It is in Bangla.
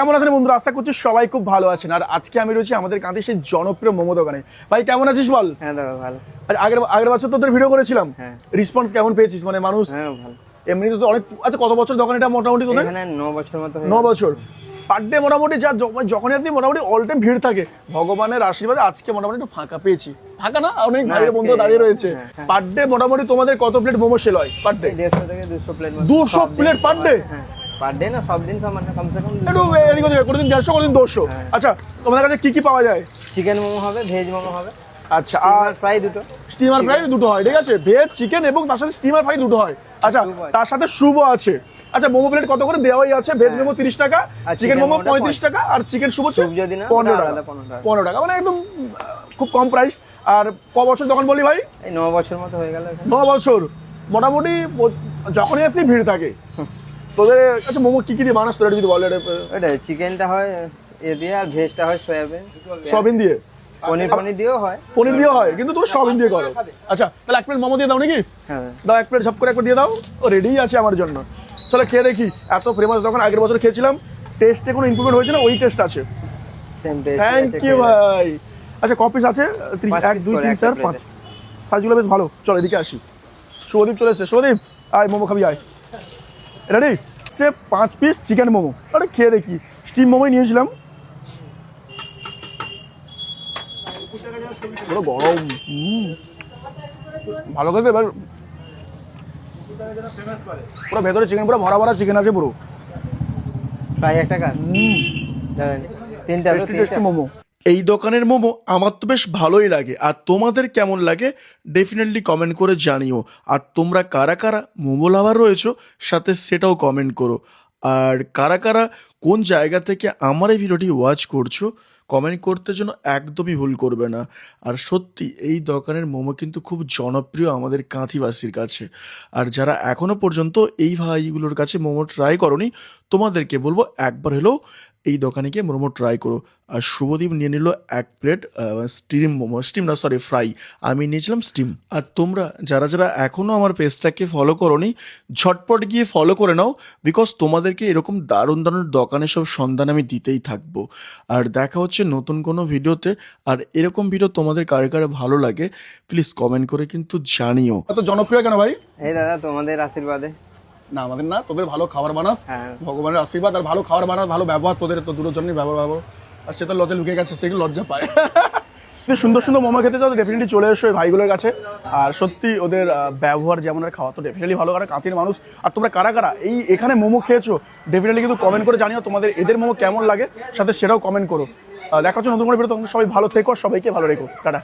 কেমন আছেন বন্ধুরা? আশা করছি সবাই খুব ভালো আছেন। আর আজকে আমি রয়েছি আমাদের কাঁদে সেই জনপ্রিয় মোমো দোকানে ভাই কেমন আছিস বল? হ্যাঁ দাদা ভালো। আর আগের আগের বছর তোদের ভিডিও করেছিলাম। হ্যাঁ। রেসপন্স কেমন পেয়েছিস? মানে মানুষ হ্যাঁ ভালো। এমনিতে তো অনেক আচ্ছা কত বছর দোকান এটা মোটামুটি তোদের? এখানে ন বছর মতো হয়ে ন বছর। পার ডে মোটামুটি যা য- যখনই আপনি মোটামুটি অল টাইম ভিড় থাকে ভগবানের আশীর্বাদে আজকে মোটামুটি একটু ফাঁকা পেয়েছি। ফাঁকা না? অনেক ভাইয়ের বন্ধু দাঁড়িয়ে রয়েছে। হ্যাঁ, হ্যাঁ। পার ডে মোটামুটি তোমাদের কত প্লেট মোমো সেল হয়? পার ডে এই দেড়শো থেকে দুশো plate 200 plate per day? Per day না সব দিন সব কমসে কম একটু এদিক ওদিক, কোনোদিন দেড়শো কোনোদিন দুশো। হ্যাঁ। আচ্ছা তোমাদের কাছে কি কি পাওয়া যায়? চিকেন মোমো হবে ভেজ মোমো হবে। আচ্ছা আর আর দুটো। স্টিমার ফ্রাই দুটো হয় ঠিক আছে? ভেজ চিকেন এবং তার সাথে স্টিমার ফ্রাই দুটো হয়। আচ্ছা তার সাথে আছে। আচ্ছা মোমো প্লেট কত করে? দেওয়াই আছে। ভেজ মোমো তিরিশ টাকা চিকেন মোমো পঁয়ত্রিশ টাকা আর চিকেন যদি না, পনেরো টাকা। আলাদা 15 টাকা। পনেরো টাকা মানে একদম খুব কম প্রাইস আর ক বছর তখন বলি ভাই? এই ন বছর মতো হয়ে গেল ন বছর। মোটামুটি যখনই আপনি ভিড় থাকে। তোদের আচ্ছা মোমো কি কি দিয়ে বানাস তোরা যদি বলে ওটা চিকেনটা হয় এ দিয়ে আর ভেজটা হয় সয়াবিন। সবিন দিয়ে? পনির পনির দিয়েও হয়। পনির দিয়ে হয় কিন্তু তুমি সবিন দিয়ে করো। আচ্ছা তাহলে এক প্লেট মোমো দিয়ে দাও নাকি? হ্যাঁ। দাও এক প্লেট ঝপ করে একবার দিয়ে দাও। ও রেডি আছে আমার জন্য। চলো খেয়ে দেখি এত ফেমাস যখন আগের বছর খেয়েছিলাম টেস্টে কোনো ইমপ্রুভমেন্ট হয়েছে না? ওই টেস্ট আছে। সেম টেস্ট থ্যাংক ইউ ভাই। আচ্ছা কপিস আছে? এক দুই তিন চার পাঁচ। সাইজগুলো বেশ ভালো। চলো এদিকে আসি। শুভদীপ চলে এসছে। শুভদীপ আয় মোমো খাবি আয়। রেডি সে পাঁচ পিস চিকেন মোমো। আরে খেয়ে দেখি। স্টিম মোমোই নিয়েছিলাম। পুরো গরম। ভালো করে এবার? পুরো ভেতরে চিকেন পুরো ভরা ভরা চিকেন আছে পুরো। প্রায় এক টাকা তিনটা। মোমো। এই দোকানের মোমো আমার তো বেশ ভালোই লাগে। আর তোমাদের কেমন লাগে? ডেফিনেটলি কমেন্ট করে জানিও। আর তোমরা কারা কারা মোমো লাভার রয়েছো, সাথে সেটাও কমেন্ট করো। আর কারা কারা কোন জায়গা থেকে আমার এই ভিডিওটি ওয়াচ করছ কমেন্ট করতে জন্য একদমই ভুল করবে না। আর সত্যি, এই দোকানের মোমো কিন্তু খুব জনপ্রিয় আমাদের কাঁথিবাসীর কাছে। আর যারা এখনও পর্যন্ত এই ভাইগুলোর কাছে মোমো ট্রাই করনি, তোমাদেরকে বলব একবার হলেও এই দোকানে গিয়ে মোমো ট্রাই করো। আর শুভদীপ নিয়ে নিল এক প্লেট স্টিম মোমো স্টিম না সরি ফ্রাই আমি নিয়েছিলাম স্টিম আর তোমরা যারা যারা এখনও আমার পেজটাকে ফলো করোনি ঝটপট গিয়ে ফলো করে নাও বিকজ তোমাদেরকে এরকম দারুণ দারুণ দোকানে সব সন্ধান আমি দিতেই থাকব। আর দেখা হচ্ছে নতুন কোনো ভিডিওতে আর এরকম ভিডিও তোমাদের কারে কারে ভালো লাগে প্লিজ কমেন্ট করে কিন্তু জানিও। এত জনপ্রিয় কেন ভাই? এই দাদা তোমাদের আশীর্বাদে। না আমাদের না তোদের ভালো খাবার বানাস হ্যাঁ। ভগবানের আশীর্বাদ আর ভালো খাবার বানাস ভালো ব্যবহার তোদের তো দুটোর জন্যই ব্যবহার ব্যবহার আর সে তো লজ্জা লুকিয়ে গেছে সেগুলো লজ্জা পায়। সুন্দর সুন্দর মোমো খেতে চাও ডেফিনেটলি চলে এসো এই ভাইগুলোর কাছে। আর সত্যি ওদের ব্যবহার যেমন আর খাওয়া তো ডেফিনেটলি ভালো। কারণ কাতির মানুষ আর তোমরা কারা কারা এই এখানে মোমো খেয়েছো ডেফিনেটলি কিন্তু কমেন্ট করে জানিও তোমাদের এদের মোমো কেমন লাগে সাথে সেটাও কমেন্ট করো। আহ, দেখা হচ্ছে নতুন করে বেরো তখন সবাই ভালো থেকো সবাইকে ভালো রেখো। টাটা।